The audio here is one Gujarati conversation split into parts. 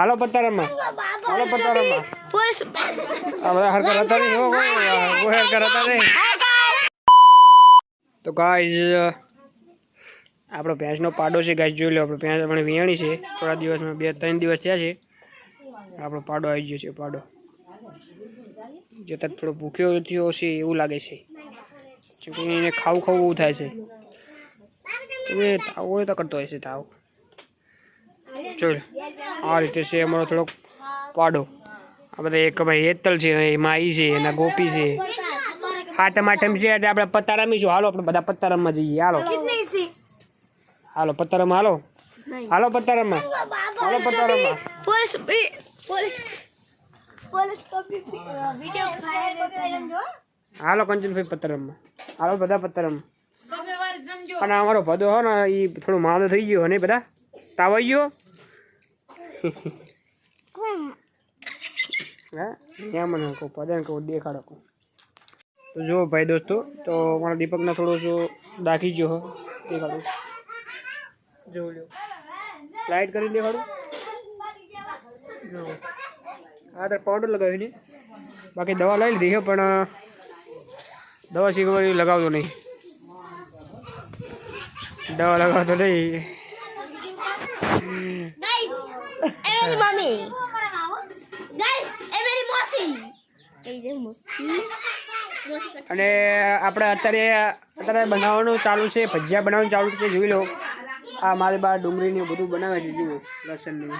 હાલો પત્તારામાં હાલો પત્તારામાં આ બધા હરકત હતા નહીં હો હરકત હતા નહીં. તો ગાઈઝ આપણો ભેંસનો પાડો છે ગાઈઝ જોઈ લો આપણો ભેંસ આપણે વિયાણી છે. થોડા દિવસમાં બે ત્રણ દિવસ થયા છે. આપણો પાડો આવી ગયો છે પાડો. જતાં થોડો ભૂખ્યો થયો છે એવું લાગે છે. ચૂંટણી એને ખાવું ખાવું એવું થાય છે. એ તાવ હોય તો કરતો હોય છે તાવ. ચલ. આ રીતે છે અમારો થોડોક પાડો. આ બધા એક ભાઈ હેતલ છે એ માઈ છે એના ગોપી છે. આટમ આટમ છે એટલે આપણે પત્તા રમીશું. હાલો આપણે બધા પત્તા રમવા જઈએ. હાલો. હાલો પત્તા રમ હાલો હાલો પત્તા રમવા હાલો પત્તા રમવા પોલીસ પોલીસ પોલીસ વિડિયો હાલો કંચનભાઈ પત્તા રમવા હાલો બધા પત્તા રમવા અને અમારો ભદો હો ને એ થોડું માદો થઈ ગયો ને બધા? તાવ આવી ગયો? હા, ત્યાં મને કહું પદાને કહું, દેખાડો કહું. તો જુઓ ભાઈ દોસ્તો, તો મારા દીપકને થોડો જો દાખી ગયો દેખાડું. જો લ્યો લાઇટ કરી દેખાડું. જો હા તો પાવડર લગાવ્યું ને? બાકી દવા લઈ લીધી છે પણ, દવા શીખવાની લગાવતો નહીં. દવા લગાવતો નહીં. मेरी मम्मी गाइस ए मेरी मौसी ए जे मौसी मौसी का અને આપણે અત્યારે અત્યારે બનાવવાનું ચાલુ છે ભજીયા બનાવવાનું ચાલુ છે જોઈ લો આ મારી બા ડુંગળીને બધું બનાવે છે જુઓ લસણની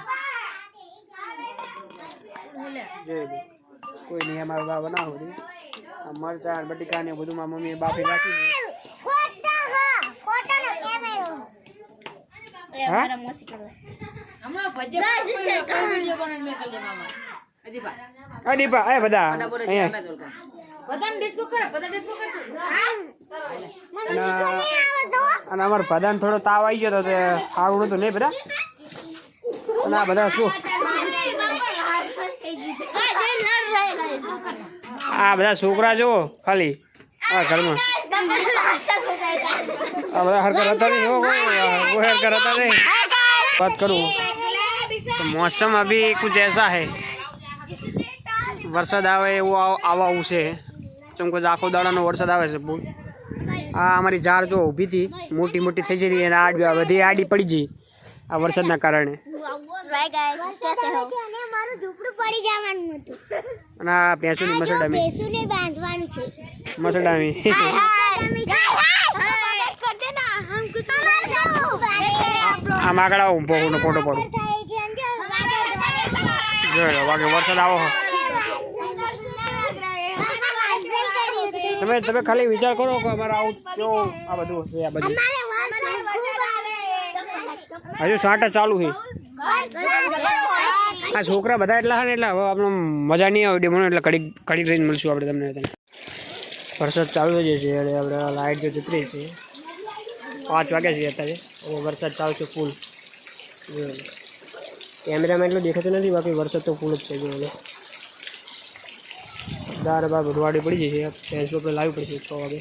જોઈ લો કોઈ નહીં અમારા બા બનાવો છે આ મરચાં બટેકા ને બધું મારા મમ્મીએ બાફી રાખી છે खोटा દીપા એ બધા. અને અમાર ભદાન થોડો તાવ આવી ગયો તો આવડું તો નહીં બધા. અને આ બધા શું? આ બધા છોકરા જો ખાલી. આ ઘરમાં. આ બધા હરકત હતા નહીં હરકત હતા નહીં. વાત કરું. તો મોસમ અભી કુછ એસા હે વરસાદ આવે એવું આવવું છે ચમ કે આખો દાડાનો વરસાદ આવે છે પૂર આ અમારી ઝાડ જો ઊભી હતી મોટી મોટી થઈ જતી અને આડ બધી આડી પડી જઈ આ વરસાદના કારણે અને આ ભેંસુની મસડામી મસડામી આ માગડા હું ફોટો પડું જોઈ બાકી વરસાદ આવો. તમે તમે ખાલી વિચાર કરો કે અમારે આવું કેવું આ બધું છે, આ બધું. હજુ સાટા ચાલુ છે. આ છોકરા બધા એટલા ને એટલે હવે આપણે મજા નહીં આવે ડેમોનો એટલે કડીક કડીક રહીને મળશું આપણે તમને તને વરસાદ ચાલુ થઈ જશે, એટલે આપણે લાઇટ જો જતરી છે. પાંચ વાગ્યા છે અત્યારે. વરસાદ ચાલુ છે ફૂલ. કેમેરામાં એટલું દેખાતું નથી, બાકી વરસાદ તો ફૂલ જ છે જોઈ લો દાર બાર ભરવાડી વાડી પડી જશે ફેસબુક પર લાવી પડશે છ વાગે.